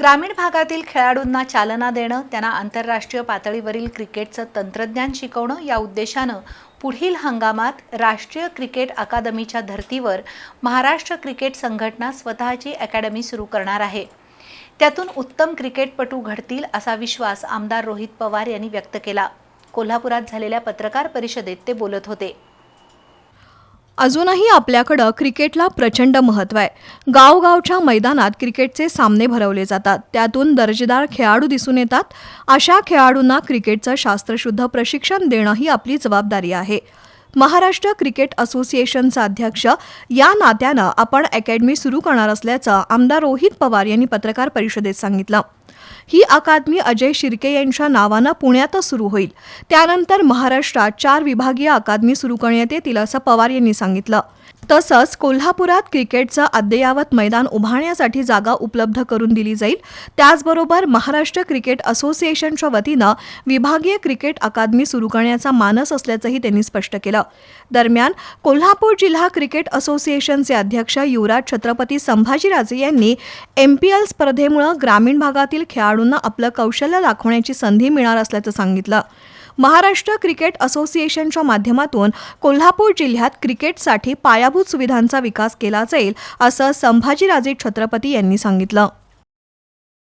ग्रामीण भागातील खेळाडूंना चालना देणं त्यांना आंतरराष्ट्रीय पातळीवरील क्रिकेटचं तंत्रज्ञान शिकवणं या उद्देशानं पुढील हंगामात राष्ट्रीय क्रिकेट अकादमीच्या धर्तीवर महाराष्ट्र क्रिकेट संघटना स्वतःची अकॅडमी सुरू करणार आहे. त्यातून उत्तम क्रिकेटपटू घडतील असा विश्वास आमदार रोहित पवार यांनी व्यक्त केला. कोल्हापुरात झालेल्या पत्रकार परिषदेत ते बोलत होते. अजूनही आपल्याकडं क्रिकेटला प्रचंड महत्त्व आहे. गावगावच्या मैदानात क्रिकेटचे सामने भरवले जातात. त्यातून दर्जेदार खेळाडू दिसून येतात. अशा खेळाडूंना क्रिकेटचं शास्त्रशुद्ध प्रशिक्षण देणं ही आपली जबाबदारी आहे. महाराष्ट्र क्रिकेट असोसिएशनचा अध्यक्ष. या नात्यानं आपण अकॅडमी सुरू करणार असल्याचं आमदार रोहित पवार यांनी पत्रकार परिषदेत सांगितलं. ही अकादमी अजय शिर्के यांच्या नावानं पुण्यातच सुरू होईल. त्यानंतर महाराष्ट्रात चार विभागीय अकादमी सुरू करण्यात येतील असं पवार यांनी सांगितलं. तसंच कोल्हापुरात क्रिकेटचं अद्ययावत मैदान उभारण्यासाठी जागा उपलब्ध करून दिली जाईल. त्याचबरोबर महाराष्ट्र क्रिकेट असोसिएशनच्या वतीनं विभागीय क्रिकेट अकादमी सुरू करण्याचा मानस असल्याचंही त्यांनी स्पष्ट केलं. दरम्यान कोल्हापूर जिल्हा क्रिकेट असोसिएशनचे अध्यक्ष युवराज छत्रपती संभाजीराजे यांनी एम पी एल स्पर्धेमुळं ग्रामीण भागातील खेळाडूंना आपलं कौशल्य दाखवण्याची संधी मिळणार असल्याचं सांगितलं. महाराष्ट्र क्रिकेट असोसिएशनच्या माध्यमातून कोल्हापूर जिल्ह्यात क्रिकेटसाठी पायाभूत सुविधांचा विकास केला जाईल असं संभाजीराजे छत्रपती यांनी सांगितलं.